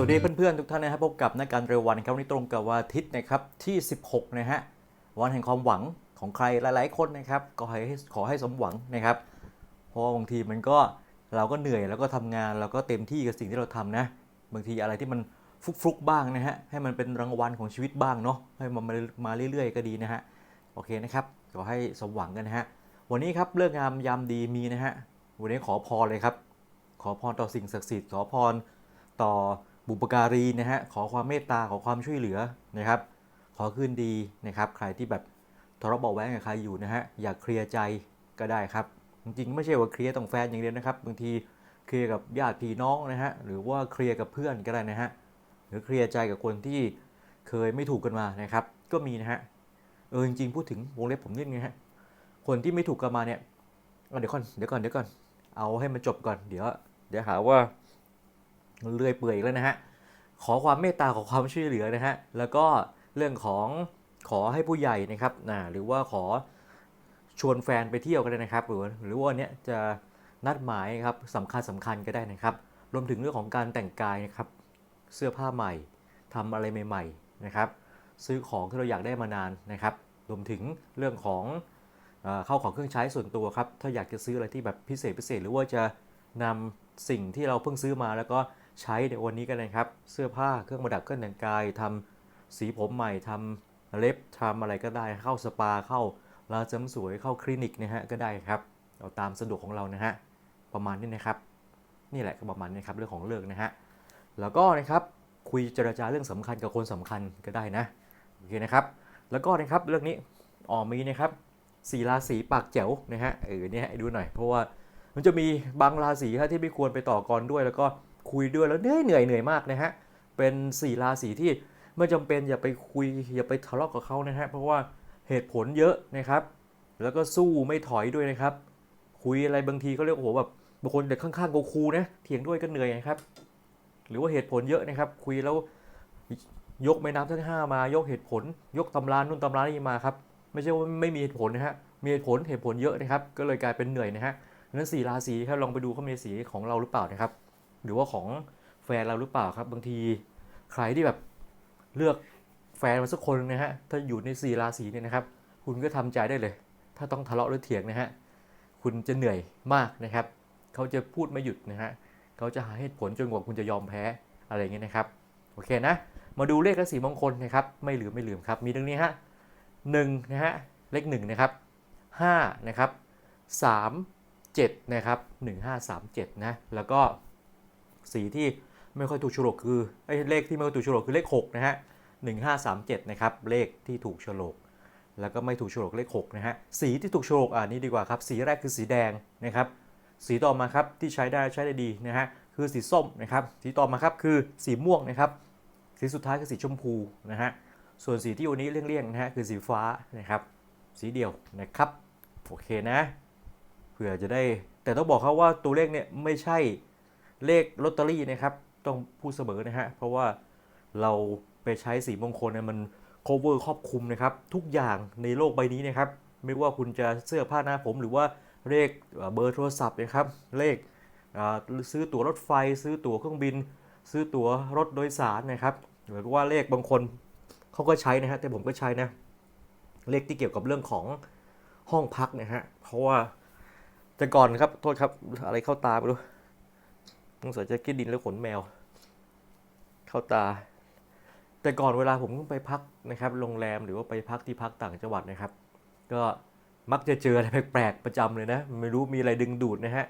สวัสดีเพื่อนๆทุกท่านนะครับพบกับนักการเร็ววันครับวันนี้ตรงกับวันอาทิตย์นะครับที่ 16 นะฮะวันแห่งความหวังของใครหลายๆคนนะครับก็ให้ขอให้สมหวังนะครับ เพราะบางทีมันก็เราก็เหนื่อยแล้วก็ทำงานแล้วก็เต็มที่กับสิ่งที่เราทำนะ บางทีอะไรที่มันฟุกๆบ้างนะฮะให้มันเป็นรางวัลของชีวิตบ้างเนาะให้มันมามาเรื่อยๆ ก็ดีนะฮะโอเคนะครับขอให้สมหวังกันนะฮะวันนี้ครับเรื่องงามยามดีมีนะฮะวันนี้ขอพรเลยครับ ขอพรต่อสิ่งศักดิ์สิทธิ์ขอพรต่อ บุปการีนะฮะขอความเมตตาขอความช่วยเหลือนะครับ ขอคืนดีนะครับใครที่แบบทะเลาะเบาะแว้งกับใครอยู่นะฮะอยากเคลียร์ใจก็ได้ครับ จริงๆ ไม่ใช่ว่าเคลียร์ตรงแฟนอย่างเดียวนะครับ บางทีเคลียร์กับญาติพี่น้องนะฮะหรือว่าเคลียร์กับเพื่อนก็ได้นะฮะหรือเคลียร์ใจกับคนที่เคยไม่ถูกกันมานะครับ ก็มีนะฮะเออจริงๆพูดถึงวงเล็บผมนิดนึงนะฮะคนที่ไม่ถูกกันมาเนี่ยเดี๋ยวก่อนเดี๋ยวก่อนเดี๋ยวก่อนเอาให้มันจบก่อนเดี๋ยว เดี๋ยวหาว่า เลื่อยเปื่อยแล้วนะฮะ ขอความเมตตาขอความช่วยเหลือนะฮะ แล้วก็เรื่องของขอให้ผู้ใหญ่นะครับนะหรือว่าขอชวนแฟนไปเที่ยวก็ได้นะครับ หรือว่าหรือว่าวันเนี้ยจะนัดหมายครับสำคัญสำคัญก็ได้นะครับ รวมถึงเรื่องของการแต่งกายนะครับ เสื้อผ้าใหม่ทำอะไรใหม่ๆนะครับ ซื้อของที่เราอยากได้มานานนะครับ รวมถึงเรื่องของเอ่อเข้าของเครื่องใช้ส่วนตัวครับ ถ้าอยากจะซื้ออะไรที่แบบพิเศษพิเศษ หรือว่าจะนำสิ่งที่เราเพิ่งซื้อมาแล้วก็ ใช้ในวันนี้กันนะครับ เสื้อผ้าเครื่องประดับเครื่องแต่งกายทำสีผมใหม่ทำเล็บทำอะไรก็ได้เข้าสปาเข้าร้านเสริมสวยเข้าคลินิกนะฮะก็ได้ครับเอาตามสะดวกของเรานะฮะประมาณนี้นะครับ นี่แหละก็ประมาณนี้ครับเรื่องของเลิกนะฮะแล้วก็นะครับคุยเจรจาเรื่องสำคัญกับคนสำคัญก็ได้นะโอเคนะครับ แล้วก็นะครับเรื่องนี้อ๋อมีนะครับสีราศีปากแจ๋วนะฮะเออเนี่ยดูหน่อยเพราะว่ามันจะมีบางราศีที่ไม่ควรไปต่อกรด้วยแล้วก็ คุยด้วยแล้วเหนื่อยเหนื่อยเหนื่อยมากนะฮะ เป็นสี่ราศีที่ไม่จำเป็นอย่าไปคุยอย่าไปทะเลาะกับเขานะฮะ เพราะว่าเหตุผลเยอะนะครับ แล้วก็สู้ไม่ถอยด้วยนะครับ คุยอะไรบางทีก็เรียกโอ้โหแบบบางคนเด็กข้างๆกูครูนะเถียงด้วยก็เหนื่อยนะครับ หรือว่าเหตุผลเยอะนะครับ คุยแล้วยกแม่น้ำทั้งห้ามายกเหตุผล ยกตำรานู่นตำรานี่มาครับไม่ใช่ว่าไม่มีเหตุผลนะฮะมีเหตุผลเหตุผลเยอะนะครับ ก็เลยกลายเป็นเหนื่อยนะฮะนั้นสี่ราศีครับลองไปดูเขามีสีของเราหรือเปล่านะครับ หรือว่าของแฟนเราหรือเปล่าครับ บางทีใครที่แบบเลือกแฟนมาสักคนนะฮะถ้าอยู่ในสี่ราศีเนี่ยนะครับ คุณก็ทำใจได้เลย ถ้าต้องทะเลาะหรือเถียงนะฮะคุณจะเหนื่อยมากนะครับ เขาจะพูดไม่หยุดนะฮะเขาจะหาเหตุผลจนกว่าคุณจะยอมแพ้อะไรเงี้ยนะครับโอเคนะมาดูเลขและสีมงคลนะครับ ไม่ลืมไม่ลืมครับมีดังนี้ฮะหนึ่งนะฮะเลขหนึ่งนะครับห้านะครับสามเจ็ดนะครับหนึ่งห้าสามเจ็ดนะแล้วก็ สีที่ไม่ค่อยถูกฉลกคือเลขที่ไม่ค่อยถูกฉลกคือเลขหกนะฮะหนึ่งห้าสามเจ็ดนะครับเลขที่ถูกฉลกแล้วก็ไม่ถูกฉลกเลขหกนะฮะสีที่ถูกฉลกอ่านี้ดีกว่าครับสีแรกคือสีแดงนะครับสีต่อมาครับที่ใช้ได้ใช้ได้ดีนะฮะคือสีส้มนะครับสีต่อมาครับคือสีม่วงนะครับสีสุดท้ายคือสีชมพูนะฮะส่วนสีที่วันนี้เลี่ยงๆนะฮะคือสีฟ้านะครับสีเดียวนะครับโอเคนะเผื่อจะได้แต่ต้องบอกเขาว่าตัวเลขเนี่ยไม่ใช่ เลขลอตเตอรี่นะครับ ต้องพูดเสมอนะฮะ เพราะว่าเราไปใช้สีมงคลเนี่ยมัน cover ครอบคลุมนะครับ ทุกอย่างในโลกใบนี้นะครับ ไม่ว่าคุณจะเสื้อผ้าหน้าผม หรือว่าเลขเบอร์โทรศัพท์นะครับ เลขซื้อตั๋วรถไฟ ซื้อตั๋วเครื่องบิน ซื้อตั๋วรถโดยสารนะครับหรือว่าเลขบางคนเขาก็ใช้นะฮะแต่ผมก็ใช้นะเลขที่เกี่ยวกับเรื่องของห้องพักนะฮะเพราะว่าแต่ก่อนครับโทษครับอะไรเข้าตาไปดู สงสัยจะกินดินแล้วขนแมว เข้าตา แต่ก่อนเวลาผมไปพักนะครับโรงแรมหรือว่าไปพักที่พักต่างจังหวัดนะครับ ก็มักจะเจออะไรแปลกๆประจำเลยนะ ไม่รู้มีอะไรดึงดูดนะฮะ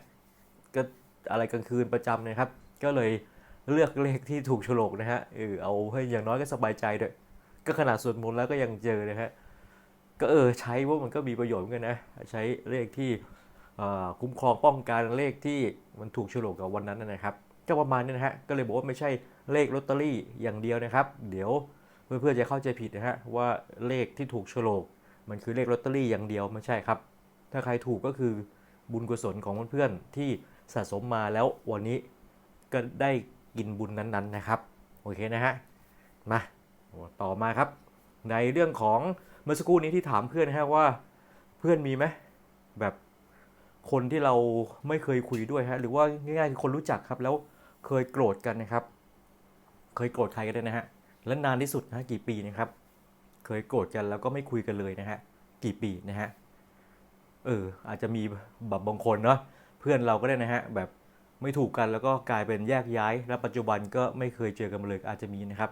ก็อะไรกลางคืนประจำนะครับ ก็เลยเลือกเลขที่ถูกโฉลกนะฮะเออเอาให้อย่างน้อยก็สบายใจด้วยก็ขนาดสวดมนต์แล้วก็ยังเจอนะฮะก็เออใช้ว่ามันก็มีประโยชน์เหมือนกันนะ ใช้เลขที่ คุ้มครองป้องกันเลขที่มันถูกโฉลกกับวันนั้นนะครับก็ประมาณนี้นะฮะก็เลยบอกว่าไม่ใช่เลขลอตเตอรี่อย่างเดียวนะครับ เดี๋ยวเพื่อนๆจะเข้าใจผิดนะฮะว่าเลขที่ถูกโฉลก มันคือเลขลอตเตอรี่อย่างเดียวไม่ใช่ครับ ถ้าใครถูกก็คือบุญกุศลของเพื่อนๆที่สะสมมาแล้ววันนี้ก็ได้กินบุญนั้นๆนะครับโอเคนะฮะมาต่อมาครับ ในเรื่องของเมื่อสักครู่นี้ที่ถามเพื่อนนะฮะว่าเพื่อนมีไหมแบบ คนที่เราไม่เคยคุยด้วยฮะหรือว่าง่ายๆคือคนรู้จักครับ แล้วเคยโกรธกันนะครับ เคยโกรธใครกันด้วยนะฮะและนานที่สุดนะกี่ปีนะครับ เคยโกรธกันแล้วก็ไม่คุยกันเลยนะฮะกี่ปีนะฮะเอออาจจะมีแบบบางคนเนาะเพื่อนเราก็ได้นะฮะแบบไม่ถูกกันแล้วก็กลายเป็นแยกย้าย และปัจจุบันก็ไม่เคยเจอกันมาเลยอาจจะมีนะครับ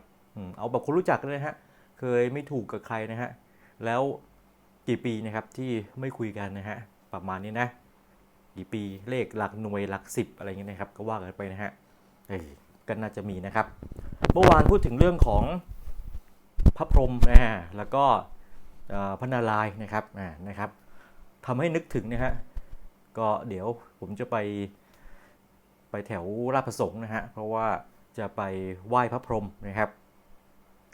เอาแบบคนรู้จักกันเลยนะฮะเคยไม่ถูกกับใครนะฮะแล้วกี่ปีนะครับที่ไม่คุยกันนะฮะประมาณนี้นะ กี่ปีเลขหลักหน่วยหลักสิบอะไรเงี้ยนะครับ ก็ว่ากันไปนะฮะเอ้ยก็น่าจะมีนะครับ เมื่อวานพูดถึงเรื่องของพระพรหมนะฮะแล้วก็พระนารายณ์นะครับอ่านะครับทำให้นึกถึงนะฮะก็เดี๋ยวผมจะไปไปแถวราชประสงค์นะฮะเพราะว่าจะไปไหว้พระพรหมนะครับ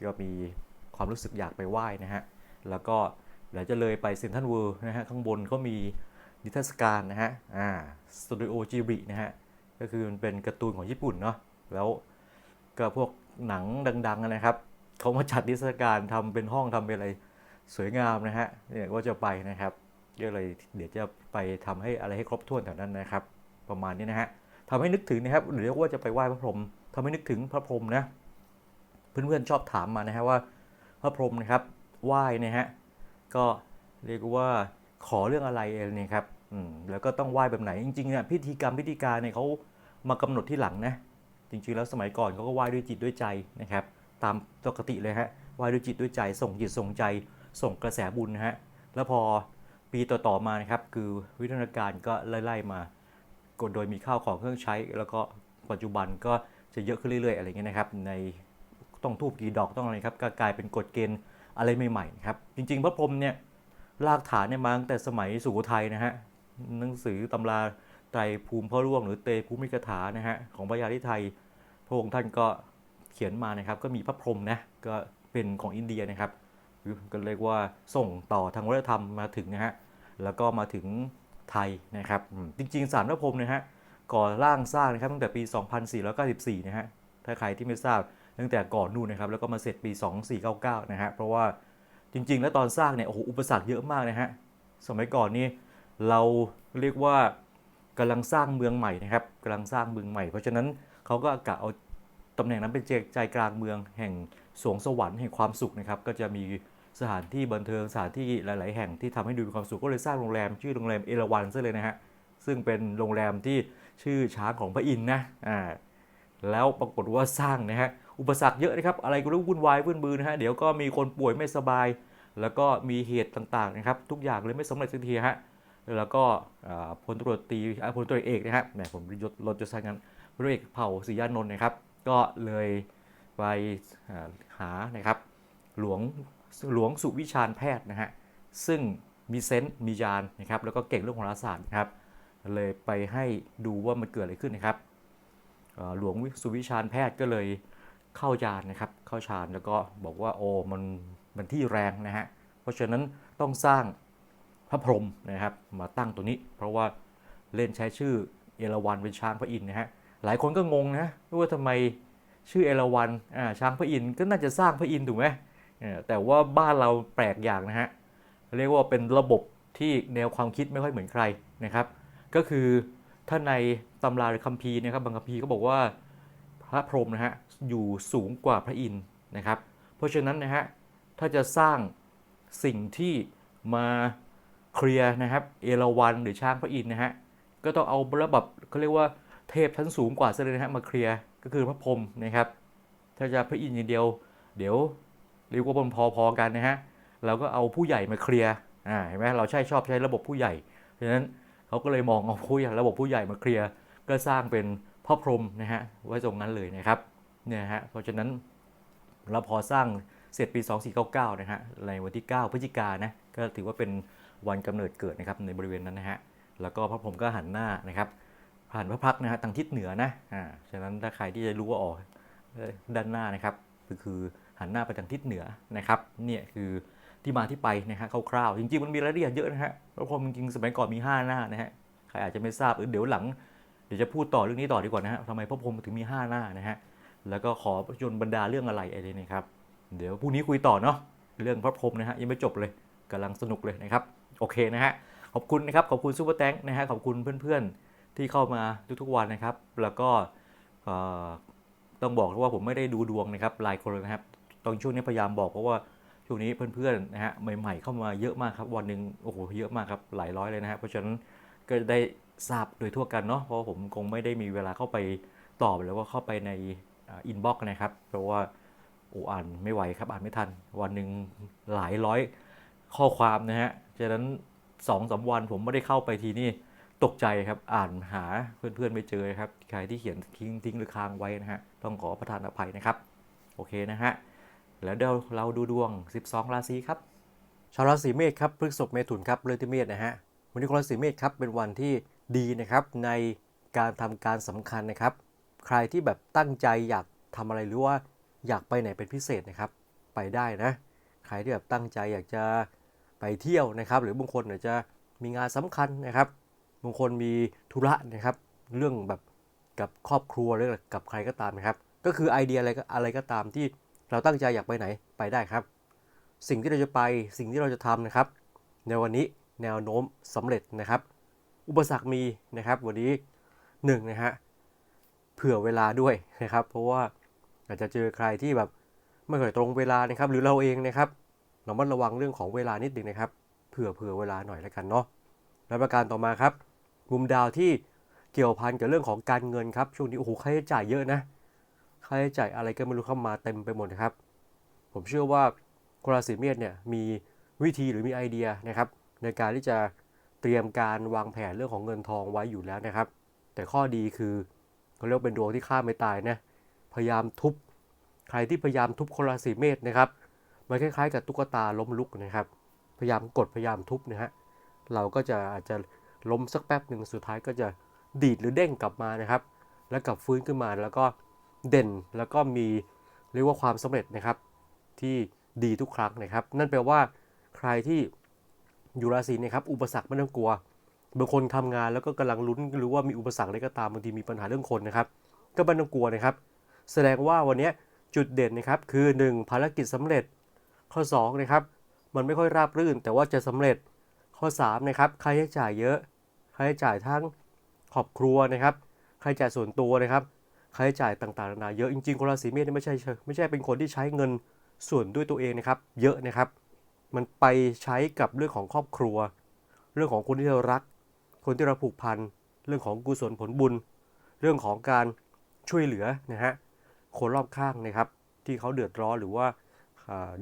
ก็มีความรู้สึกอยากไปไหว้นะฮะแล้วก็เดี๋ยวจะเลยไปเซนทรัลเวิลด์นะฮะข้างบนก็มี นิทรรศการนะฮะอ่าสตูดิโอจิรินะฮะก็คือมันเป็นการ์ตูนของญี่ปุ่นเนาะแล้วก็พวกหนังดังๆนะครับเขามาจัดนิทรรศการทำเป็นห้องทำเป็นอะไรสวยงามนะฮะเนี่ยก็จะไปนะครับก็เลยเดี๋ยวจะไปทำให้อะไรให้ครบถ้วนแถวนั้นนะครับ ประมาณนี้นะฮะทำให้นึกถึงนะครับหรือว่าจะไปไหว้พระพรหมทำให้นึกถึงพระพรหมนะเพื่อนๆชอบถามมานะฮะว่า พระพรหมนะครับไหว้นะฮะก็เรียกว่าขอเรื่องอะไรอะไรเนี่ยครับ อืมแล้วก็ต้องไหว้แบบไหนจริงๆเนี่ยพิธีกรรมพิธีการเนี่ยเขามากำหนดที่หลังนะจริงๆแล้วสมัยก่อนเขาก็ไหว้ด้วยจิตด้วยใจนะครับ ตามปกติเลยฮะไหว้ด้วยจิตด้วยใจ ส่งจิตส่งใจ ส่งกระแสบุญฮะแล้วพอปีต่อๆมานะครับคือวิทยาการก็ไล่ๆมากดโดยมีข้าวของเครื่องใช้ แล้วก็ปัจจุบันก็จะเยอะขึ้นเรื่อยๆอะไรเงี้ยนะครับ ในต้องทูบกี่ดอกต้องอะไรครับก็กลายเป็นกฎเกณฑ์อะไรใหม่ๆครับจริง ๆ พระพรหมเนี่ยรากฐานเนี่ยมาตั้งแต่สมัยสุโขทัยนะฮะ หนังสือตำราไตรภูมิพ่อร่วง หรือเตภูมิกถานะฮะของพระยาธิไทยพระองค์ท่านก็เขียนมานะครับ ก็มีพระพรหมนะก็เป็นของอินเดียนะครับก็เรียกว่าส่งต่อทางวัฒนธรรมมาถึงนะฮะแล้วก็มาถึงไทยนะครับ จริงๆสารพระพรหมนะฮะก่อร่างสร้างนะครับตั้งแต่ปี 2494 นะฮะถ้าใครที่ไม่ทราบตั้งแต่ก่อนนู่นนะครับแล้วก็มาเสร็จปี 2499 นะฮะเพราะว่าจริงๆ แล้วตอนสร้างเนี่ยโอ้โหอุปสรรคเยอะมากนะฮะสมัยก่อนนี่ เราเรียกว่ากำลังสร้างเมืองใหม่นะครับกำลังสร้างเมืองใหม่ เพราะฉะนั้นเขาก็กะเอาตำแหน่งนั้นเป็นใจกลางเมืองแห่งสวงสวรรค์แห่งความสุขนะครับ ก็จะมีสถานที่บันเทิงสถานที่หลาย ๆ แห่งที่ทำให้ดูมีความสุขก็เลยสร้างโรงแรมชื่อโรงแรมเอราวันซะเลยนะฮะซึ่งเป็นโรงแรมที่ชื่อช้างของพระอินทร์นะอ่าแล้วปรากฏว่าสร้างนะฮะอุปสรรคเยอะนะครับอะไรก็รู้วุ่นวายวุ่นบือนะฮะเดี๋ยวก็มีคนป่วยไม่สบาย แล้วก็มีเหตุต่าง ๆ นะครับ ทุกอย่างเลยไม่สำเร็จสักทีฮะ แล้วก็พลตรวจตีพลตรวจเอกนะฮะแหมผมยศลดจะใช้งั้นพลเอกเผ่าศรียานนท์นะครับ ก็เลยไปหานะครับหลวงหลวงสุวิชาญแพทย์นะฮะซึ่งมีเซนต์มียานนะครับแล้วก็เก่งเรื่องโหราศาสตร์นะครับ เลยไปให้ดูว่ามันเกิดอะไรขึ้นนะครับหลวงสุวิชาญแพทย์ก็เลยเข้ายานนะครับ เข้าฌานแล้วก็บอกว่าโอ้มันมันที่แรงนะฮะเพราะฉะนั้นต้องสร้าง พระพรหมนะครับมาตั้งตัวนี้ เพราะว่าเล่นใช้ชื่อเอราวัณเป็นช้างพระอินทร์นะฮะหลายคนก็งงนะว่าทำไมชื่อเอราวัณอ่าช้างพระอินทร์ก็น่าจะสร้างพระอินทร์ถูกไหมแต่ว่าบ้านเราแปลกอย่างนะฮะเรียกว่าเป็นระบบที่แนวความคิดไม่ค่อยเหมือนใครนะครับ ก็คือถ้าในตำราหรือคัมภีร์นะครับบางคัมภีร์ก็บอกว่าพระพรหมนะฮะอยู่สูงกว่าพระอินทร์นะครับ เพราะฉะนั้นนะฮะถ้าจะสร้างสิ่งที่มา เคลียร์นะครับเอราวัณหรือช้างพระอินทร์นะฮะก็ต้องเอาระบบเขาเรียกว่าเทพชั้นสูงกว่าซะเลยนะฮะมาเคลียร์ก็คือพระพรหมนะครับ ถ้าจะพระอินทร์อย่างเดียว เดี๋ยวเรียกว่าบนพอๆกันนะฮะเราก็เอาผู้ใหญ่มาเคลียร์อ่าเห็นไหมเราใช่ชอบใช้ระบบผู้ใหญ่เพราะฉะนั้นเขาก็เลยมองเอาผู้ใหญ่ระบบผู้ใหญ่มาเคลียร์ก็สร้างเป็นพระพรหมนะฮะไว้ตรงนั้นเลยนะครับเนี่ยฮะเพราะฉะนั้นเราพอสร้างเสร็จปี 2499 นะฮะในวันที่ 9 พฤศจิกายนนะก็ถือว่าเป็น วันกำเนิดเกิดนะครับในบริเวณนั้นนะฮะแล้วก็พระพรหมก็หันหน้านะครับผ่านพระพักนะฮะทางทิศเหนือนะอ่าฉะนั้นถ้าใครที่จะรู้ว่าอ๋อเอ่อด้านหน้านะครับก็คือหันหน้าไปทางทิศเหนือนะครับเนี่ยคือที่มาที่ไปนะฮะคร่าวๆจริงๆมันมีรายละเอียดเยอะนะฮะพระพรหมจริงๆสมัยก่อนมี 5 หน้านะฮะใครอาจจะไม่ทราบเออเดี๋ยวหลังเดี๋ยวจะพูดต่อเรื่องนี้ต่อดีกว่านะฮะทำไมพระพรหมถึงมี 5 หน้านะฮะแล้วก็ขอจนบรรดาเรื่องอะไรอะไรนะครับ เดี๋ยวพรุ่งนี้คุยต่อเนาะเรื่องพระพรหมนะฮะยังไม่จบเลยกำลังสนุกเลยนะครับ โอเคนะฮะ ขอบคุณนะครับ ขอบคุณซูเปอร์แตงนะฮะ ขอบคุณเพื่อนๆ ที่เข้ามาทุกๆวันนะครับ แล้วก็ต้องบอกว่าผมไม่ได้ดูดวงนะครับหลายคนนะครับ ตอนช่วงนี้พยายามบอกเพราะว่าช่วงนี้เพื่อนๆนะฮะใหม่ๆเข้ามาเยอะมากครับวันหนึ่งโอ้โหเยอะมากครับหลายร้อยเลยนะฮะเพราะฉะนั้นก็ได้ทราบโดยทั่วกันเนาะเพราะผมคงไม่ได้มีเวลาเข้าไปตอบหรือว่าเข้าไปในอินบ็อกซ์นะครับ เพราะว่าโอ้อ่านไม่ไหวครับอ่านไม่ทัน วันหนึ่งหลายร้อยข้อความนะฮะ ฉะนั้นสองสามวันผมไม่ได้เข้าไปทีนี่ตกใจครับอ่านหาเพื่อนๆไม่เจอครับใครที่เขียนทิ้งทิ้งหรือค้างไว้นะฮะต้องขอประทานอภัยนะครับ โอเคนะฮะแล้วเดี๋ยวเราดูดวง 12 ราศีครับชาวราศีเมษครับพฤษภเมถุนครับเลือที่เมษนะฮะวันนี้ราศีเมษครับเป็นวันที่ดีนะครับในการทำการสำคัญนะครับ ใครที่แบบตั้งใจอยากทำอะไรหรือว่าอยากไปไหนเป็นพิเศษนะครับ ไปได้นะ ใครที่แบบตั้งใจอยากจะ ไปเที่ยวนะครับ หรือบางคนอาจจะมีงานสำคัญนะครับ บางคนมีธุระนะครับ เรื่องแบบกับครอบครัวหรือกับใครก็ตามนะครับ ก็คือไอเดียอะไรก็อะไรก็ตามที่เราตั้งใจอยากไปไหนไปได้ครับ สิ่งที่เราจะไปสิ่งที่เราจะทำนะครับ ในวันนี้แนวโน้มสำเร็จนะครับ อุปสรรคมีนะครับ วันนี้หนึ่งนะฮะเผื่อเวลาด้วยนะครับ เพราะว่าอาจจะเจอใครที่แบบไม่ค่อยตรงเวลานะครับ หรือเราเองนะครับ รามัดระวังเรื่องของเวลานิดหนึ่งนะครับ เผื่อเผื่อเวลาหน่อยแล้วกันเนาะและประการต่อมาครับมุมดาวที่เกี่ยวพันกับเรื่องของการเงินครับช่วงนี้โอ้โหค่าใช้จ่ายเยอะนะค่าใช้จ่ายอะไรก็ไม่รู้เข้ามาเต็มไปหมดนะครับ ผมเชื่อว่าคนราศีเมษเนี่ยมีวิธีหรือมีไอเดียนะครับ ในการที่จะเตรียมการวางแผนเรื่องของเงินทองไว้อยู่แล้วนะครับ แต่ข้อดีคือเขาเรียกเป็นดวงที่ฆ่าไม่ตายนะพยายามทุบ ใครที่พยายามทุบคนราศีเมษนะครับ มันคล้ายๆ กับตุ๊กตาล้มลุกนะครับ พยายามกดพยายามทุบนะฮะเราก็จะอาจจะล้มสักแป๊บหนึ่งสุดท้ายก็จะดีดหรือเด้งกลับมานะครับ แล้วกลับฟื้นขึ้นมาแล้วก็เด่นแล้วก็มีเรียกว่าความสำเร็จนะครับ ที่ดีทุกครั้งนะครับ นั่นแปลว่าใครที่อยู่ราศีนะครับอุปสรรคไม่ต้องกลัวบางคนทำงานแล้วก็กำลังลุ้นหรือว่ามีอุปสรรคอะไรก็ตามบางทีมีปัญหาเรื่องคนนะครับ ก็ไม่ต้องกลัวนะครับ แสดงว่าวันนี้จุดเด่นนะครับคือ 1 ภารกิจสำเร็จ ข้อ2นะครับมันไม่ค่อยราบรื่น แต่ว่าจะสำเร็จข้อ3นะครับค่าใช้จ่ายเยอะค่าใช้จ่ายทั้งครอบครัวนะครับค่าใช้จ่ายส่วนตัวนะครับค่าใช้จ่ายต่างๆนานาเยอะจริงๆคนราศีเมษนี่ไม่ใช่ไม่ใช่เป็นคนที่ใช้เงินส่วนด้วยตัวเองนะครับ เยอะนะครับ มันไปใช้กับเรื่องของครอบครัว เรื่องของคนที่เรารัก คนที่เราผูกพันเรื่องของกุศลผลบุญ เรื่องของการช่วยเหลือนะฮะคนรอบข้างนะครับ ที่เขาเดือดร้อนหรือว่า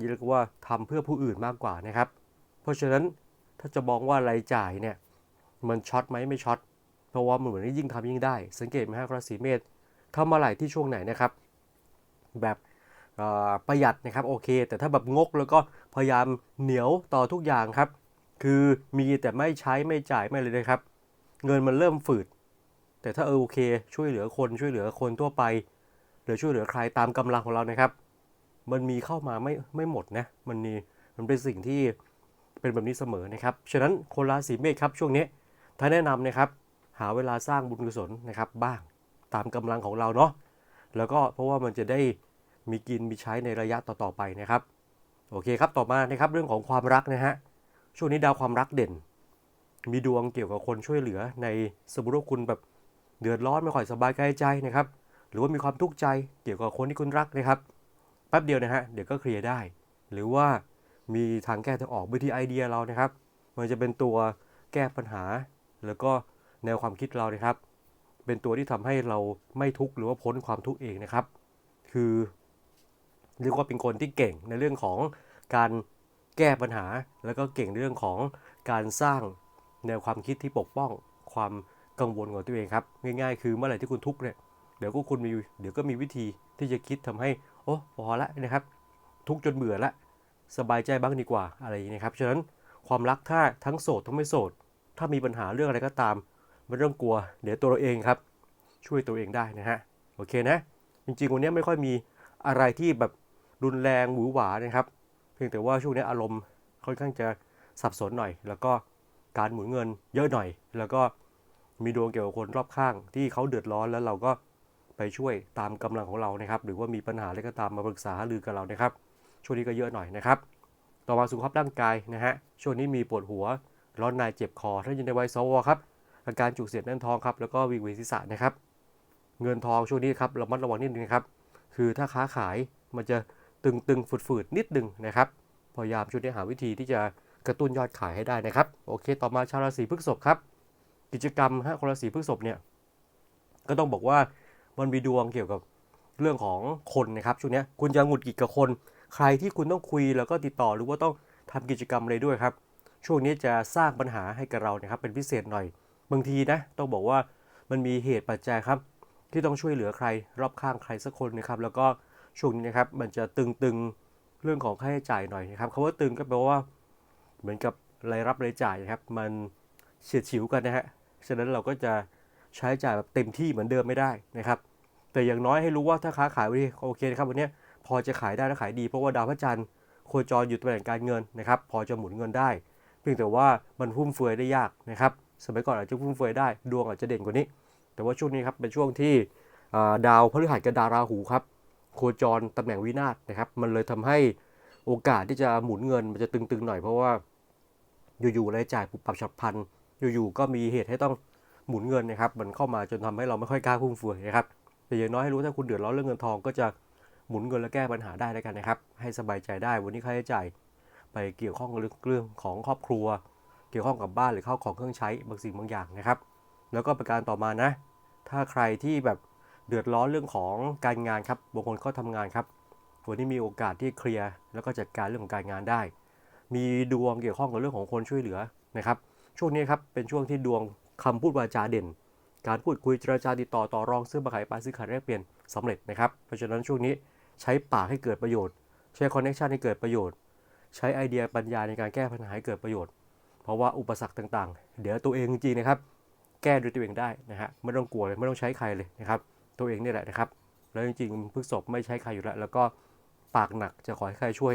เรียกว่าทำเพื่อผู้อื่นมากกว่านะครับ เพราะฉะนั้นถ้าจะมองว่ารายจ่ายเนี่ยมันช็อตไหมไม่ช็อตเพราะว่ามันเหมือนยิ่งทำยิ่งได้ สังเกตไหมฮะราศีเมษทำอะไรที่ช่วงไหนนะครับ แบบประหยัดนะครับโอเค แต่ถ้าแบบงกแล้วก็พยายามเหนียวต่อทุกอย่างครับ คือมีแต่ไม่ใช้ไม่จ่ายไม่เลยนะครับ เงินมันเริ่มฝืด แต่ถ้าเออโอเค ช่วยเหลือคนช่วยเหลือคนทั่วไป หรือช่วยเหลือใครตามกำลังของเรานะครับ มันมีเข้ามาไม่ไม่หมดนะ มันมีมันเป็นสิ่งที่เป็นแบบนี้เสมอนะครับ ฉะนั้นคนราศีเมษครับช่วงนี้ถ้าแนะนำนะครับ หาเวลาสร้างบุญกุศลนะครับ บ้างตามกำลังของเราเนาะ แล้วก็เพราะว่ามันจะได้มีกินมีใช้ในระยะต่อๆไปนะครับ โอเคครับ ต่อมานะครับเรื่องของความรักนะฮะ ช่วงนี้ดาวความรักเด่น มีดวงเกี่ยวกับคนช่วยเหลือในสมมติว่าคุณแบบเดือดร้อนไม่ค่อยสบายกายใจนะครับ หรือว่ามีความทุกข์ใจเกี่ยวกับคนที่คุณรักนะครับ แป๊บเดียวนะฮะ เดี๋ยวก็เคลียร์ได้ หรือว่ามีทางแก้ทางออกบางทีไอเดียเรานะครับ มันจะเป็นตัวแก้ปัญหา แล้วก็แนวความคิดเรานะครับ เป็นตัวที่ทำให้เราไม่ทุกข์หรือว่าพ้นความทุกข์เองนะครับ คือเรียกว่าเป็นคนที่เก่งในเรื่องของการแก้ปัญหา แล้วก็เก่งเรื่องของการสร้างแนวความคิดที่ปกป้องความกังวลของตัวเองครับ ง่ายๆ คือเมื่อไหร่ที่คุณทุกข์เนี่ยเดี๋ยวก็คุณมีเดี๋ยวก็มีวิธีที่จะคิดทำให้ อ้พอละนะครับ ทุกจนเบื่อละ สบายใจบ้างดีกว่าอะไรอย่างนี้นะครับ ฉะนั้นความรักถ้าทั้งโสดทั้งไม่โสด ถ้ามีปัญหาเรื่องอะไรก็ตามไม่ต้องกลัว เดี๋ยวตัวเราเองครับ ช่วยตัวเองได้นะฮะโอเคนะ จริงๆวันนี้ไม่ค่อยมีอะไรที่แบบรุนแรงหวือหวานะครับ เพียงแต่ว่าช่วงนี้อารมณ์ค่อนข้างจะสับสนหน่อย แล้วก็การหมุนเงินเยอะหน่อย แล้วก็มีดวงเกี่ยวกับคนรอบข้างที่เขาเดือดร้อนแล้วเราก็ ไปช่วยตามกำลังของเรานะครับ หรือว่ามีปัญหาอะไรก็ตามมาปรึกษาหารือกับเรานะครับ ช่วงนี้ก็เยอะหน่อยนะครับ ต่อมาสุขภาพร่างกายนะฮะ ช่วงนี้มีปวดหัว ร้อนในเจ็บคอ ถ้าอยู่ในวัยสวครับ อาการจุกเสียดแน่นท้องครับ แล้วก็วิงเวียนศีรษะนะครับ เงินทองช่วงนี้ครับระมัดระวังนิดนึงครับ คือถ้าค้าขายมันจะตึงๆฝืดๆนิดนึงนะครับ พยายามช่วยหาวิธีที่จะกระตุ้นยอดขายให้ได้นะครับ โอเค ต่อมาชาวราศีพฤษภครับ กิจกรรมฮะคนราศีพฤษภเนี่ย ก็ต้องบอกว่า มันมีดวงเกี่ยวกับเรื่องของคนนะครับช่วงนี้คุณจะหงุดหงิดกับคน ใครที่คุณต้องคุยแล้วก็ติดต่อหรือว่าต้องทำกิจกรรมอะไรด้วยครับ ช่วงนี้จะสร้างปัญหาให้กับเรานะครับเป็นพิเศษหน่อย บางทีนะต้องบอกว่ามันมีเหตุปัจจัยครับ ที่ต้องช่วยเหลือใคร รอบข้างใครสักคนนะครับ แล้วก็ช่วงนี้นะครับมันจะตึงๆเรื่องของค่าใช้จ่ายหน่อยนะครับคำว่าตึงก็แปลว่า เหมือนกับรายรับรายจ่ายนะครับ มันเฉียดฉิวกันนะฮะฉะนั้นเราก็จะ ใช้จ่ายแบบเต็มที่เหมือนเดิมไม่ได้นะครับ แต่อย่างน้อยให้รู้ว่าถ้าค้าขายวันนี้โอเคนะครับวันนี้พอจะขายได้และขายดีเพราะว่าดาวพระจันทร์โคจรอยู่ตำแหน่งการเงินนะครับ พอจะหมุนเงินได้ เพียงแต่ว่ามันฟุ่มเฟือยได้ยากนะครับ สมัยก่อนอาจจะฟุ่มเฟือยได้ดวงอาจจะเด่นกว่านี้ แต่ว่าช่วงนี้ครับเป็นช่วงที่ดาวพฤหัสกับดาวราหูครับโคจรตำแหน่งวินาศนะครับ มันเลยทำให้โอกาสที่จะหมุนเงินมันจะตึงๆหน่อยเพราะว่าอยู่ๆรายจ่ายปุบปับฉับพลันอยู่ๆก็มีเหตุให้ต้อง หมุนเงินนะครับมันเข้ามาจนทำให้เราไม่ค่อยกล้าฟุ่มเฟือยนะครับแต่อย่างน้อยให้รู้ถ้าคุณเดือดร้อนเรื่องเงินทองก็จะหมุนเงินและแก้ปัญหาได้แล้วกันนะครับ ให้สบายใจได้วันนี้ค่าใช้จ่ายไปเกี่ยวข้องกับเรื่องของครอบครัว เกี่ยวข้องกับบ้านหรือเข้าของเครื่องใช้บางสิ่งบางอย่างนะครับ แล้วก็ประการต่อมานะ ถ้าใครที่แบบเดือดร้อนเรื่องของการงานครับบางคนก็ทำงานครับวันนี้มีโอกาสที่เคลียร์แล้วก็จัดการเรื่องของการงานได้ มีดวงเกี่ยวข้องกับเรื่องของคนช่วยเหลือนะครับ ช่วงนี้ครับเป็นช่วงที่ดวง คำพูดวาจาเด่น การพูดคุยเจรจาติดต่อต่อรองซื้อมาขายปลาซื้อขายแลกเปลี่ยนสำเร็จนะครับ เพราะฉะนั้นช่วงนี้ใช้ปากให้เกิดประโยชน์ ใช้คอนเนคชันให้เกิดประโยชน์ ใช้ไอเดียปัญญาในการแก้ปัญหาให้เกิดประโยชน์ เพราะว่าอุปสรรคต่างๆ เดี๋ยวตัวเองจริงๆนะครับ แก้ด้วยตัวเองได้นะฮะไม่ต้องกลัวเลยไม่ต้องใช้ใครเลยนะครับ ตัวเองนี่แหละนะครับ แล้วจริงๆพฤกษบไม่ใช้ใครอยู่แล้ว แล้วก็ปากหนักจะขอให้ใครช่วย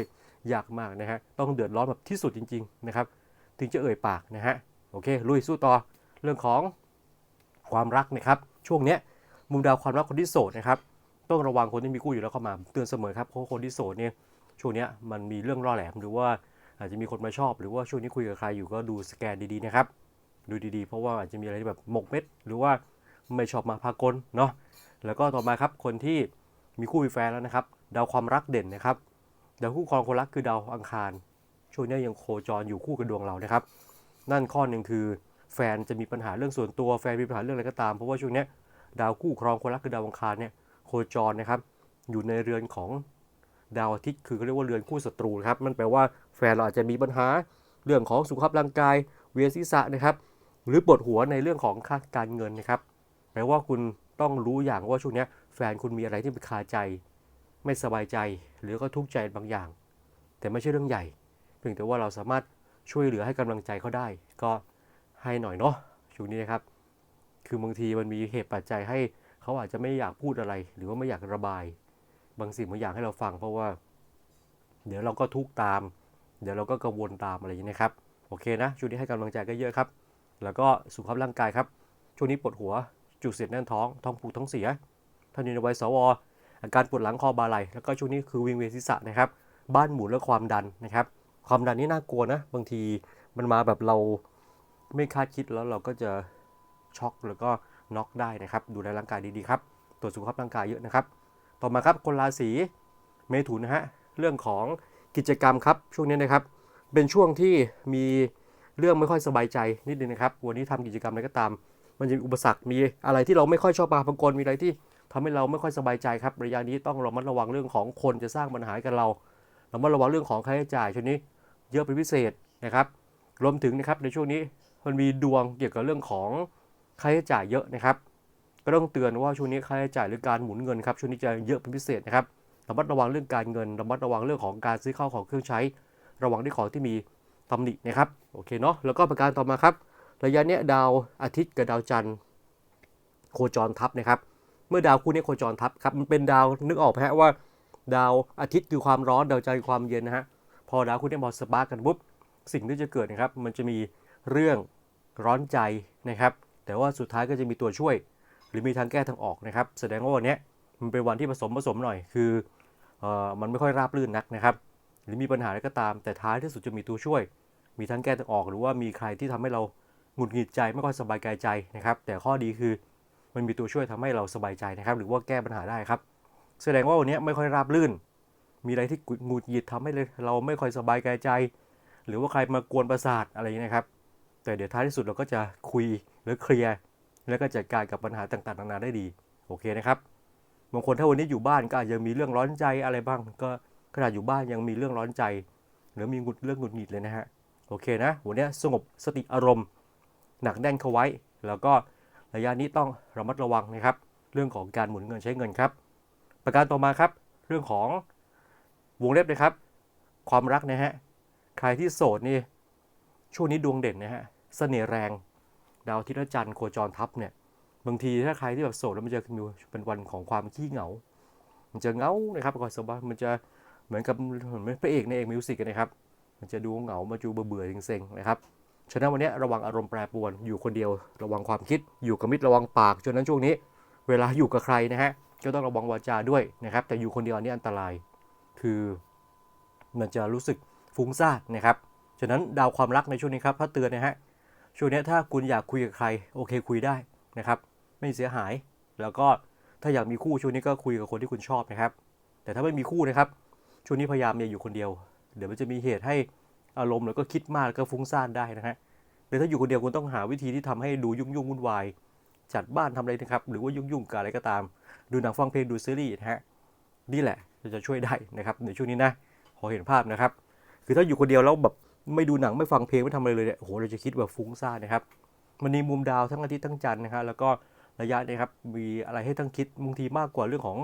ยากมากนะฮะต้องเดือดร้อนแบบที่สุดจริง ๆนะครับ ถึงจะเอ่ยปากนะฮะโอเคลุยสู้ต่อ เรื่องของความรักนะครับ ช่วงเนี้ยมุมดาวความรักคนที่โสดนะครับต้องระวังคนที่มีคู่อยู่แล้วเข้ามาเตือนเสมอครับเพราะคนที่โสดเนี่ยช่วงเนี้ยมันมีเรื่องล่อแหลมหรือว่าอาจจะมีคนมาชอบ หรือว่าช่วงนี้คุยกับใครอยู่ก็ดูสแกนดีๆนะครับดูดีๆ เพราะว่าอาจจะมีอะไรที่แบบหมกเม็ด หรือว่าไม่ชอบมาพากลเนาะแล้วก็ต่อมาครับคนที่มีคู่มีแฟนแล้วนะครับ ดาวความรักเด่นนะครับดาวคู่ครองคนรักคือดาวอังคาร ช่วงนี้ยังโคจรอยู่คู่กับดวงเรานะครับ นั่นข้อหนึ่งคือ แฟนจะมีปัญหาเรื่องส่วนตัวแฟนมีปัญหาเรื่องอะไรก็ตาม เพราะว่าช่วงนี้ดาวคู่ครองคนรักคือดาวอังคารเนี่ยโคจรนะครับอยู่ในเรือนของดาวอาทิตย์คือเขาเรียกว่าเรือนคู่ศัตรูนะครับมันแปลว่าแฟนเราอาจจะมีปัญหาเรื่องของสุขภาพร่างกาย เวียนศีรษะนะครับ หรือปวดหัวในเรื่องของค่าการเงินนะครับแปลว่าคุณต้องรู้อย่างว่าช่วงนี้แฟนคุณมีอะไรที่เป็นคาใจ ไม่สบายใจ หรือก็ทุกข์ใจบางอย่าง แต่ไม่ใช่เรื่องใหญ่ เพียงแต่ว่าเราสามารถช่วยเหลือให้กำลังใจเขาได้ ก็ ให้หน่อยเนาะช่วงนี้นะครับ คือบางทีมันมีเหตุปัจจัยให้เขาอาจจะไม่อยากพูดอะไร หรือว่าไม่อยากระบาย บางสิ่งบางอย่างให้เราฟัง เพราะว่า เดี๋ยวเราก็ทุกตาม เดี๋ยวเราก็กังวลตามอะไรอย่างนี้นะครับ โอเคนะช่วงนี้ให้กำลังใจก็เยอะครับ แล้วก็สุขภาพร่างกายครับช่วงนี้ปวดหัว จุกเสียดแน่นท้อง ท้องผูกท้องเสียท่านอยู่ในวัยสวอาการปวดหลังคอบ่าไหล่แล้วก็ช่วงนี้คือวิงเวียนศีรษะนะครับ บ้านหมุนและความดันนะครับ ความดันนี่น่ากลัวนะ บางทีมันมาแบบเรา ไม่คาดคิดแล้วเราก็จะช็อกแล้วก็น็อกได้นะครับ ดูแลร่างกายดีๆครับ ตรวจสุขภาพร่างกายเยอะนะครับ ต่อมาครับคนราศีเมถุนนะฮะ เรื่องของกิจกรรมครับ ช่วงนี้นะครับ เป็นช่วงที่มีเรื่องไม่ค่อยสบายใจนิดนึงนะครับ วันนี้ทำกิจกรรมอะไรก็ตาม มันจะมีอุปสรรค มีอะไรที่เราไม่ค่อยชอบมาพากลมีอะไรที่ทำให้เราไม่ค่อยสบายใจครับ ระยะนี้ต้องระมัดระวังเรื่องของคนจะสร้างปัญหากับเราระมัดระวังเรื่องของค่าใช้จ่ายช่วงนี้เยอะเป็นพิเศษนะครับ รวมถึงนะครับในช่วงนี้ มันมีดวงเกี่ยวกับเรื่องของค่าใช้จ่ายเยอะนะครับ ก็ต้องเตือนว่าช่วงนี้ค่าใช้จ่ายหรือการหมุนเงินครับช่วงนี้จะเยอะเป็นพิเศษนะครับระมัดระวังเรื่องการเงินระมัดระวังเรื่องของการซื้อข้าวของเครื่องใช้ ระวังด้วยของที่มีตำหนินะครับโอเคเนาะแล้วก็ประการต่อมาครับ ระยะเนี้ยดาวอาทิตย์กับดาวจันทร์โคจรทับนะครับ เมื่อดาวคู่นี้โคจรทับครับมันเป็นดาวนึกออกไหมฮะว่า ดาวอาทิตย์คือความร้อนดาวจันทร์คือความเย็นนะฮะพอดาวคู่นี้พอสปาร์กกันปุ๊บสิ่งที่จะเกิดนะครับ มันจะมีเรื่อง ร้อนใจนะครับ แต่ว่าสุดท้ายก็จะมีตัวช่วย หรือมีทางแก้ทางออกนะครับ แสดงว่าวันนี้มันเป็นวันที่ผสมผสมหน่อย คือเอ่อมันไม่ค่อยราบรื่นนักนะครับ หรือมีปัญหาอะไรก็ตาม แต่ท้ายที่สุดจะมีตัวช่วย มีทั้งแก้ทางออก หรือว่ามีใครที่ทำให้เราหงุดหงิดใจไม่ค่อยสบายกายใจนะครับ แต่ข้อดีคือมันมีตัวช่วยทำให้เราสบายใจนะครับ หรือว่าแก้ปัญหาได้ครับ แสดงว่าวันนี้ไม่ค่อยราบรื่น มีอะไรที่หงุดหงิดทำให้เราไม่ค่อยสบายกายใจ หรือว่าใครมากวนประสาทอะไรอย่างนี้นะครับ แต่เดี๋ยวท้ายที่สุดเราก็จะคุยหรือเคลียร์แล้วก็จัดการกับปัญหาต่างๆนานาได้ดี โอเคนะครับบางคนถ้าวันนี้อยู่บ้านก็อาจจะมีเรื่องร้อนใจอะไรบ้าง ก็ขนาดอยู่บ้านยังมีเรื่องร้อนใจ หรือมีหงุดเรื่องหงุดหงิดเลยนะฮะโอเคนะวันนี้สงบสติอารมณ์ หนักแน่นเข้าไว้ แล้วก็ระยะนี้ต้องระมัดระวังนะครับ เรื่องของการหมุนเงินใช้เงินครับ ประการต่อมาครับ เรื่องของวงเล็บนะครับ ความรักนะฮะใครที่โสดนี่ช่วงนี้ดวงเด่นนะฮะ เสน่ห์แรง ดาวอาทิตย์และจันทร์โคจรทับเนี่ยบางทีถ้าใครที่แบบโสดแล้วมันจะมีเป็นวันของความขี้เหงา มันจะเหงานะครับก่อนสบายมันจะเหมือนกับเหมือนพระเอกในเอกมิวสิกนะครับ มันจะดูเหงามาจูเบื่อๆเซ็งๆนะครับฉะนั้นวันนี้ระวังอารมณ์แปรปรวนอยู่คนเดียว ระวังความคิดอยู่กับมิตรระวังปากฉะนั้นช่วงนี้ เวลาอยู่กับใครนะฮะก็ต้องระวังวาจาด้วยนะครับ แต่อยู่คนเดียวอันนี้อันตราย คือมันจะรู้สึกฟุ้งซ่านนะครับฉะนั้นดาวความรักในช่วงนี้ครับพระเตือนนะฮะ ช่วงนี้ถ้าคุณอยากคุยกับใครโอเคคุยได้นะครับไม่เสียหาย แล้วก็ถ้าอยากมีคู่ช่วงนี้ก็คุยกับคนที่คุณชอบนะครับ แต่ถ้าไม่มีคู่นะครับช่วงนี้พยายามอย่าอยู่คนเดียว เดี๋ยวมันจะมีเหตุให้อารมณ์แล้วก็คิดมากแล้วก็ฟุ้งซ่านได้นะฮะหรือถ้าอยู่คนเดียวคุณต้องหาวิธีที่ทำให้ดูยุ่งยุ่งวุ่นวายจัดบ้านทำอะไรนะครับ หรือว่ายุ่งยุ่งกับอะไรก็ตาม ดูหนังฟังเพลงดูซีรีส์นะฮะนี่แหละจะช่วยได้นะครับในช่วงนี้นะพอเห็นภาพนะครับ คือถ้าอยู่คนเดียวแล้วแบบ ไม่ดูหนังไม่ฟังเพลงไม่ทำอะไรเลยเนี่ยโอ้โหเราจะคิดแบบฟุ้งซ่านนะครับ มันมีมุมดาวทั้งอาทิตย์ทั้งจันทร์นะครับแล้วก็ระยะนะครับมีอะไรให้ต้งคิดบางทีมากกว่าเรื่องของ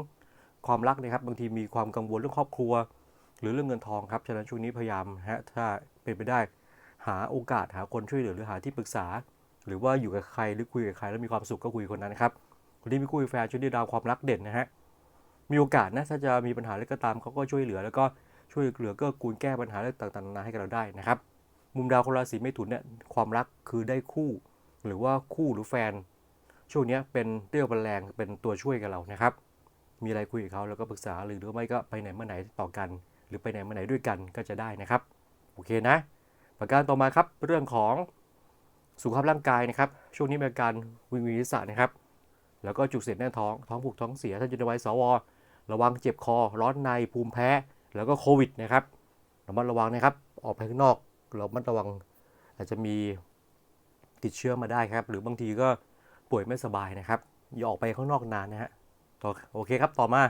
ความรักนะครับบางทีมีความกังวลเรื่องครอบครัว หรือเรื่องเงินทองครับฉะนั้นช่วงนี้พยายามฮะถ้าเป็นไปได้หาโอกาสหาคนช่วยเหลือหรือหาที่ปรึกษา หรือว่าอยู่กับใครหรือคุยกับใครแล้วมีความสุขก็คุยกับคนนั้นนะครับคนที่มีคู่แฟนช่วงนี้ดาวความรักเด่นนะฮะมีโอกาสนะถ้าจะมีปัญหาอะไรก็ตามเขาก็ช่วยเหลือ แล้วก็ ช่วยเหลือเก็กูลแก้ปัญหาเรื่องต่างๆนานาให้กับเราได้นะครับ มุมดาวคนราศีเมถุนเนี่ยความรักคือได้คู่ หรือว่าคู่หรือแฟน ช่วงนี้เป็นเรี่ยวเป็นแรงเป็นตัวช่วยกับเรานะครับ มีอะไรคุยกับเขาแล้วก็ปรึกษาหรือหรือไม่ก็ไปไหนมาไหนต่อกัน หรือไปไหนมาไหนด้วยกันก็จะได้นะครับโอเคนะ ประการต่อมาครับเรื่องของสุขภาพร่างกายนะครับ ช่วงนี้มีอาการวิงวินิสะนะครับ แล้วก็จุกเสียดแน่นท้องท้องผูกท้องเสียท่านอยู่ในวัยสว ระวังเจ็บคอ ร้อนในภูมิแพ้ แล้วก็โควิดนะครับระมัดระวังนะครับ ออกไปข้างนอกเรามัดระวังอาจจะมีติดเชื้อมาได้ครับ หรือบางทีก็ป่วยไม่สบายนะครับ อย่าออกไปข้างนอกนานนะฮะต่อโอเคครับ ต่อมา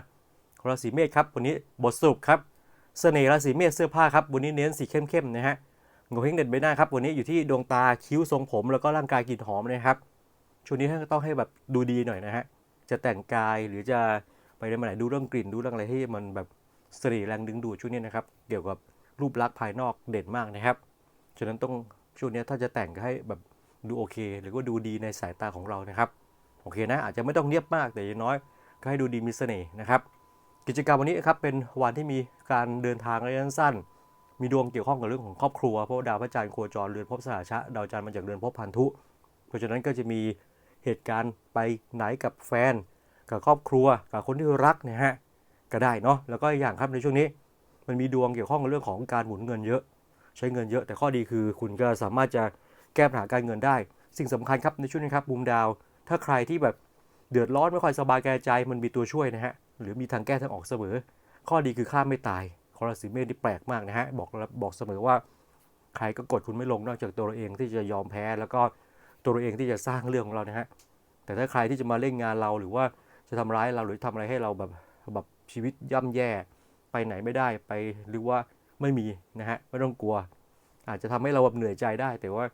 ราศีเมษครับ วันนี้บทสรุปครับ เสน่ห์ราศีเมษเสื้อผ้าครับ วันนี้เน้นสีเข้มๆนะฮะงเฮงเด่นใบหน้าครับ วันนี้อยู่ที่ดวงตาคิ้วทรงผม แล้วก็ร่างกายกลิ่นหอมนะครับ ช่วงนี้ท่านก็ต้องให้แบบดูดีหน่อยนะฮะ จะแต่งกายหรือจะไปได้มาไหนดูเรื่องกลิ่นดูเรื่องอะไรที่มันแบบ สน่ห์แรงดึงดูดช่วงนี้นะครับ เกี่ยวกับรูปลักษณ์ภายนอกเด่นมากนะครับ ฉะนั้นต้องช่วงนี้ถ้าจะแต่งก็ให้แบบดูโอเค หรือว่าดูดีในสายตาของเรานะครับ โอเคนะ อาจจะไม่ต้องเนียบมากแต่อย่างน้อยก็ให้ดูดีมีเสน่ห์นะครับ กิจกรรมวันนี้ครับเป็นวันที่มีการเดินทางระยะสั้น มีดวงเกี่ยวข้องกับเรื่องของครอบครัว เพราะดาวพระจันทร์โคจรเรือนภพสหชะดาวจันทร์มาจากเรือนภพพันธุ เพราะฉะนั้นก็จะมีเหตุการณ์ไปไหนกับแฟน กับครอบครัว กับคนที่รักนะฮะ ก็ได้เนาะแล้วก็อีกอย่างครับในช่วงนี้ มันมีดวงเกี่ยวข้องกับเรื่องของการหมุนเงินเยอะ ใช้เงินเยอะ แต่ข้อดีคือคุณก็สามารถจะแก้ปัญหาการเงินได้ สิ่งสำคัญครับในช่วงนี้ครับมุมดาว ถ้าใครที่แบบเดือดร้อนไม่ค่อยสบายกใจมันมีตัวช่วยนะฮะหรือมีทางแก้ทางออกเสมอ ข้อดีคือข้ามไม่ตายคอราศีเมษที่แปลกมากนะฮะบอกบอกเสมอว่าใครก็กดคุณไม่ลงนอกจากตัวเราเองที่จะยอมแพ้ แล้วก็ตัวเราเองที่จะสร้างเรื่องของเรานะฮะแต่ถ้าใครที่จะมาเล่นงานเราหรือว่าจะทำร้ายเราหรือทำอะไรให้เราแบบแบบ ชีวิตย่ำแย่ไปไหนไม่ได้ไปหรือว่าไม่มีนะฮะไม่ต้องกลัว อาจจะทำให้เราแบบเหนื่อยใจได้ แต่ว่า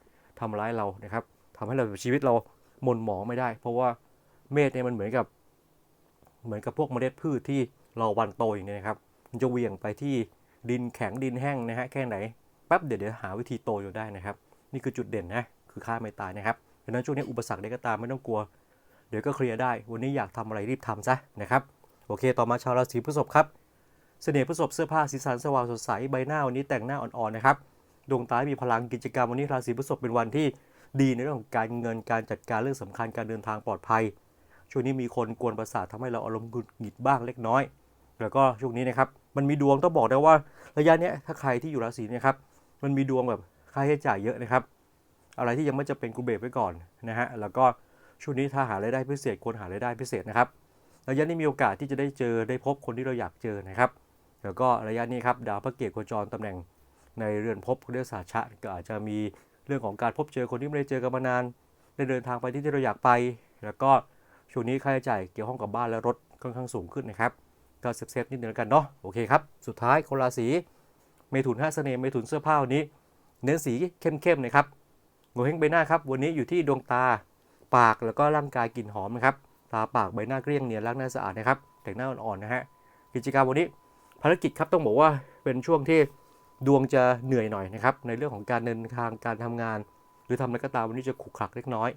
ทำร้ายเรานะครับทำให้เราชีวิตเราหม่นหมองไม่ได้ เพราะว่าเมษเนี่ยมันเหมือนกับ เหมือนกับพวกเมล็ดพืชที่เรอวันโตอย่างนี้นะครับ มันจะเวี่ยงไปที่ดินแข็งดินแห้งนะฮะแค่ไหนแป๊บเดี๋ยวเดี๋ยวหาวิธีโตอยู่ได้นะครับ นี่คือจุดเด่นนะคือฆ่าไม่ตายนะครับดังนั้นช่วงนี้อุปสรรคใดก็ตามไม่ต้องกลัว เดี๋ยวก็เคลียร์ได้ วันนี้อยากทำอะไรรีบทำซะนะครับ โอเค ต่อมาชาวราศีพฤษภครับ เสน่ห์พฤษภเสื้อผ้าสีสันสว่างสดใส ใบหน้าวันนี้แต่งหน้าอ่อนๆนะครับ ดวงตามีพลังกิจกรรมวันนี้ราศีพฤษภเป็นวันที่ดีในเรื่องของการเงินการจัดการเรื่องสำคัญการเดินทางปลอดภัย ช่วงนี้มีคนกวนประสาททำให้เราอารมณ์หงุดหงิดบ้างเล็กน้อย แล้วก็ช่วงนี้นะครับ มันมีดวงต้องบอกได้ว่าระยะนี้ถ้าใครที่อยู่ราศีนี้ครับ มันมีดวงแบบค่าใช้จ่ายเยอะนะครับ อะไรที่ยังไม่จะเป็นกูเบรกไว้ก่อนนะฮะ แล้วก็ช่วงนี้ถ้าหารายได้พิเศษควรหารายได้พิเศษนะครับ ระยะนี้มีโอกาสที่จะได้เจอได้พบคนที่เราอยากเจอนะครับแล้วก็ระยะนี้ครับดาวพระเกียรติโคจรตำแหน่งในเรือนภพเรื่องศาสตร์ชะก็อาจจะมีเรื่องของการพบเจอคนที่ไม่ได้เจอกันมานานได้เดินทางไปที่ที่เราอยากไป แล้วก็ช่วงนี้ค่าใช้จ่ายเกี่ยวข้องกับบ้านและรถค่อนข้างสูงขึ้นนะครับก็เซฟๆนิดนึงแล้วกันเนาะโอเคครับสุดท้ายคนราศีเมถุนห้าเสน่ห์เมถุนเสื้อผ้าวันนี้ เน้นสีเข้มๆนะครับโงเฮงใบหน้าครับวันนี้อยู่ที่ดวงตาปากแล้วก็ร่างกายกลิ่นหอมนะครับ ตาปากใบหน้าเกลี้ยงเนียนล้างหน้าสะอาดนะครับแต่งหน้าอ่อนๆนะฮะกิจกรรมวันนี้ภารกิจครับต้องบอกว่าเป็นช่วงที่ดวงจะเหนื่อยหน่อยนะครับในเรื่องของการเดินทางการทำงาน หรือทำอะไรก็ตามวันนี้จะขุกขลักเล็กน้อย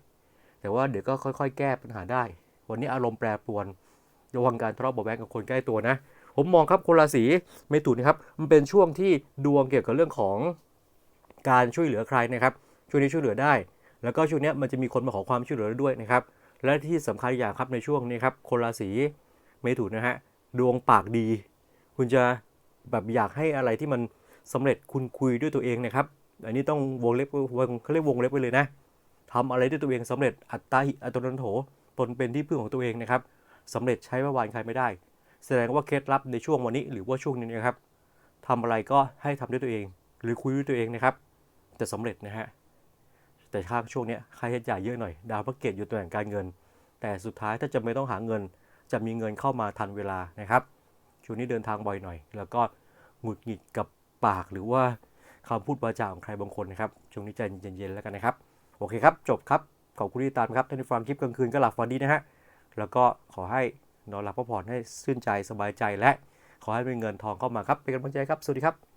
แต่ว่าเดี๋ยวก็ค่อย ๆ แก้ปัญหาได้ วันนี้อารมณ์แปรปรวนระวังการทะเลาะเบาแวงกับคนใกล้ตัวนะ ผมมองครับคนราศีเมถุนนะครับมันเป็นช่วงที่ดวงเกี่ยวกับเรื่องของการช่วยเหลือใครนะครับช่วงนี้ช่วยเหลือได้ แล้วก็ช่วงนี้มันจะมีคนมาขอความช่วยเหลือด้วยนะครับ และที่สำคัญอย่างครับในช่วงนี้ครับคนราศีเมถุนนะฮะดวงปากดี คุณจะแบบอยากให้อะไรที่มันสำเร็จคุณคุยด้วยตัวเองนะครับ อันนี้ต้องวงเล็บวงเขาเรียกวงเล็บไว้เลยนะทำอะไรด้วยตัวเองสำเร็จอัตตาอัตโนโถตนเป็นที่พึ่งของตัวเองนะครับสำเร็จใช้เมื่อวานใครไม่ได้ แสดงว่าเคล็ดลับในช่วงวันนี้หรือว่าช่วงนี้นะครับทำอะไรก็ให้ทำด้วยตัวเอง หรือคุยด้วยตัวเองนะครับ จะสำเร็จนะฮะ แต่ถ้าช่วงนี้ยค่าใช้จ่ายเยอะหน่อย ดาวพระเกตอยู่ตัวแห่งการเงิน แต่สุดท้ายถ้าจะไม่ต้องหาเงิน จะมีเงินเข้ามาทันเวลานะครับช่วงนี้เดินทางบ่อยหน่อย แล้วก็หงุดหงิดกับปากหรือว่าคำพูดวาจาของใครบางคนนะครับช่วงนี้ใจเย็นๆแล้วกันนะครับ โอเคครับ จบครับ ขอบคุณที่ติดตามครับท่านที่ฟังคลิปกลางคืนก็หลับฝันดีนะฮะแล้วก็ขอให้นอนหลับพักผ่อนให้ชื่นใจสบายใจและ ขอให้มีเงินทองเข้ามาครับเป็นกำลังใจครับสวัสดีครับ